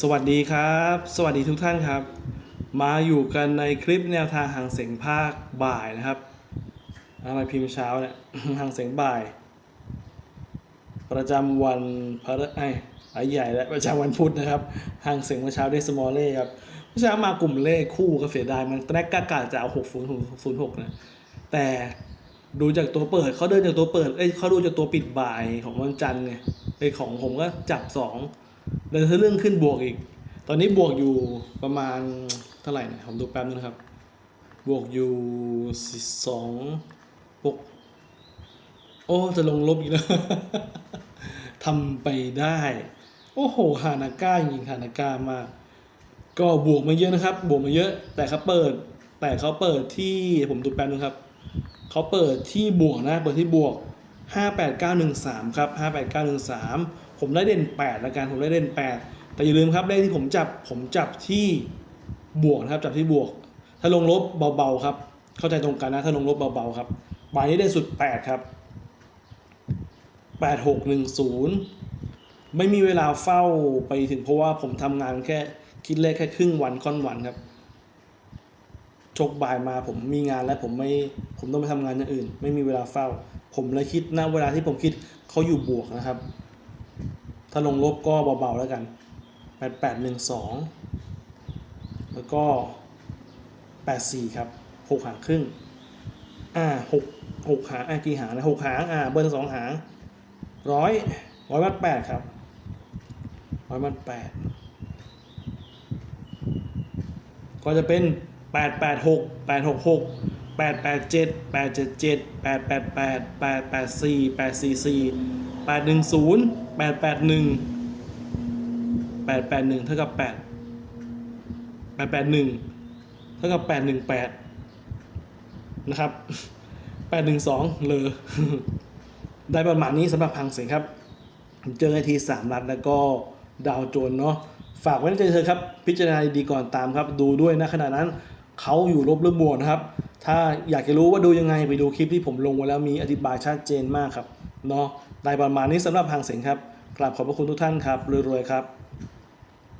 สวัสดีครับ สวัสดีทุกท่านครับ มาอยู่กันในคลิปแนวทางหางเสียงภาคบ่ายนะครับทำไมพิมพ์เช้าเนี่ยหางเสียงบ่าย ประจำวันพระไอ้ไอใหญ่และประจำวันพุธนะครับหางเสียงเมื่อเช้าได้สมอลเล่ครับเมื่อเช้ามากลุ่มเลขคู่ก็เสียดายมันแรกกากาจะเอาหกศูนย์ศูนย์หกนะแต่ดูจากตัวเปิดเขาเดินจากตัวเปิดเอ้ยเขาดูจากตัวปิดบ่ายของวันจันทร์ไงไอของผมก็จับสอง เดินเรื่องขึ้นบวกอีก ตอนนี้บวกอยู่ประมาณเท่าไหร่นะผมดูแป๊บนึงนะครับ บวกอยู่สองหกโอ้จะลงลบอีกแล้วทำไปได้ โอ้โหฮานาก้าจริงฮานาก้ามากก็บวกมาเยอะนะครับ บวกมาเยอะ แต่เขาเปิด แต่เขาเปิดที่ผมดูแป๊บนึงครับเขาเปิดที่บวกนะ เปิดที่บวก 58913ครับ 58913 ผมได้เด่น8ล้วกันผมได้เด่น 8 แต่อย่าลืมครับเลขที่ผมจับผมจับที่บวกนะครับจับที่บวก ถ้าลงลบเบาๆครับ เข้าใจตรงกันนะถ้าลงลบเบาๆครับบายนี้ได้สุด 8 ครับ 8610 ไม่มีเวลาเฝ้าไปถึงเพราะว่าผมทำงานแค่คิดเลขแค่ครึ่งวันค่อนวันครับชกบ่ายมาผมมีงานแล้วผมไม่ผมต้องไปทำงานอย่างอื่น ไม่มีเวลาเฝ้า ผมเลยคิดนะเวลาที่ผมคิดเขาอยู่บวกนะครับ ถ้าลงลบก็เบาๆแล้วกันแปดแปดหนึ่งสองแล้วก็แปดสี่ครับหกหางครึ่ง อ่าหกหกหางอ่ากี่หางนะหกหางอ่าเบิ้ลสองหางร้อยร้อยมัดแปดครับร้อยมัดแปดก็จะเป็น886 866 887 877 888 884 844 810 881 881 เท่ากับ 8 881 เท่ากับ 818 นะครับ 812 เลยได้ประมาณนี้สำหรับพังเสียงครับ เจอไอทีสามรัฐแล้วก็ดาวโจนเนาะฝากไว้ในใจเธอครับ พิจารณาดีๆก่อนตามครับ ดูด้วยนะขณะนั้นเขาอยู่ลบหรือบวกนะครับ ถ้าอยากจะรู้ว่าดูยังไงไปดูคลิปที่ผมลงไว้แล้วมีอธิบายชัดเจนมากครับ เนาะได้ประมาณนี้สำหรับทางเสียงครับกราบขอบพระคุณทุกท่านครับรวยๆครับ